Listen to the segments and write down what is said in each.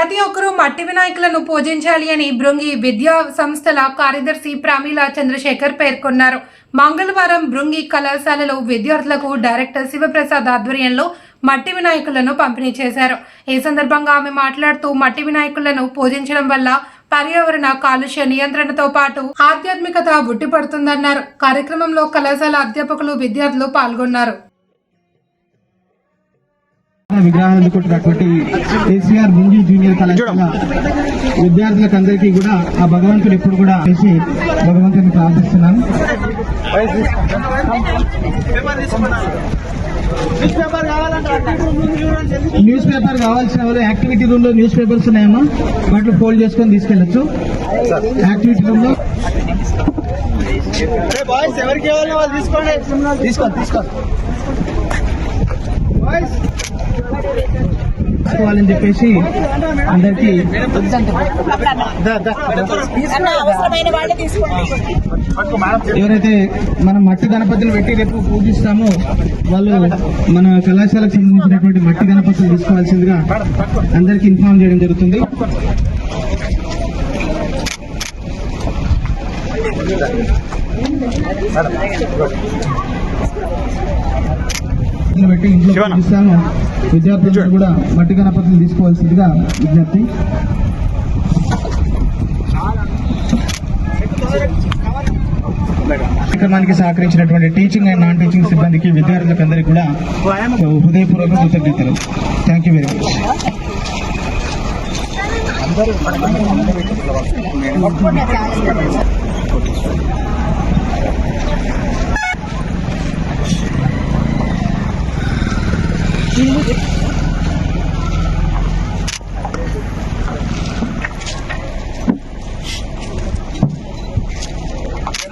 మట్టి వినాయకులను పూజించాలి అని భృంగి విద్యా సంస్థల కార్యదర్శి ప్రమీల చంద్రశేఖర్ పేర్కొన్నారు. మంగళవారం భృంగి కళాశాలలో విద్యార్థులకు డైరెక్టర్ శివప్రసాద్ ఆధ్వర్యంలో మట్టి వినాయకులను పంపిణీ చేశారు. ఈ సందర్భంగా ఆమె మాట్లాడుతూ మట్టి వినాయకులను పూజించడం వల్ల పర్యావరణ కాలుష్య నియంత్రణతో పాటు ఆధ్యాత్మికత ఉట్టిపడుతుందన్నారు. కార్యక్రమంలో కళాశాల అధ్యాపకులు విద్యార్థులు పాల్గొన్నారు. విగ్రహాలు అందుకుంటున్నటువంటి కేసీఆర్ ముంజీ జూనియర్ కళాశాల విద్యార్థులకు అందరికీ కూడా ఆ భగవంతుడు ఎప్పుడు కూడా చేసి భగవంతుని ప్రార్థిస్తున్నాను. న్యూస్ పేపర్ కావాల్సిన వాళ్ళు యాక్టివిటీ రూమ్లో న్యూస్ పేపర్స్ ఉన్నాయమ్మా. వాటిని ఫోల్డ్ చేసుకొని తీసుకెళ్ళచ్చు. యాక్టివిటీ రూమ్లో బాయ్స్ ఎవరికి కావాలి వాళ్ళు తీసుకోండి. తీసుకోండి తీసుకోండి తీసుకోవాలని చెప్పేసి అందరికి ఎవరైతే మనం మట్టి గణపతులు పెట్టి రేపు పూజిస్తామో వాళ్ళు మన కళాశాలకు సంబంధించినటువంటి మట్టి గణపతులు తీసుకోవాల్సిందిగా అందరికి ఇన్ఫార్మ్ చేయడం జరుగుతుంది. ఇంట్లో పెట్టి ఇంట్లో పూజిస్తాము విద్యార్థులు కూడా మట్టి గణపతులు తీసుకోవాల్సిందిగా విజ్ఞప్తి. కార్యక్రమానికి సహకరించినటువంటి టీచింగ్ అండ్ నాన్ టీచింగ్ సిబ్బందికి విద్యార్థులకు అందరికీ కూడా హృదయపూర్వక కృతజ్ఞతలు. థ్యాంక్ యూ వెరీ మచ్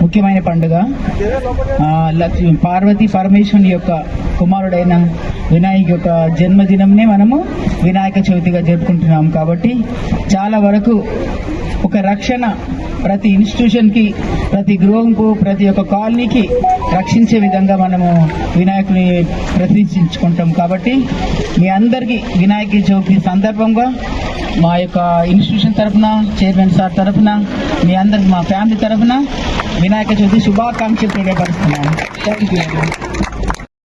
ముఖ్యమైన పండుగ. పార్వతి లక్ష్మి పరమేశ్వరుని యొక్క కుమారుడైన వినాయక యొక్క జన్మదినంనే మనము వినాయక చవితిగా జరుపుకుంటున్నాం కాబట్టి చాలా వరకు ఒక రక్షణ ప్రతి ఇన్స్టిట్యూషన్కి ప్రతి గృహంకు ప్రతి ఒక్క కాలనీకి రక్షించే విధంగా మనము వినాయకుని ప్రతిష్ఠించుకుంటాం కాబట్టి మీ అందరికీ వినాయక చవితి సందర్భంగా మా యొక్క ఇన్స్టిట్యూషన్ తరఫున చైర్మన్ సార్ తరఫున మీ అందరికి మా ఫ్యామిలీ తరఫున వినాయక చవితి శుభాకాంక్షలు తెలియపరుస్తున్నాను థ్యాంక్ యూ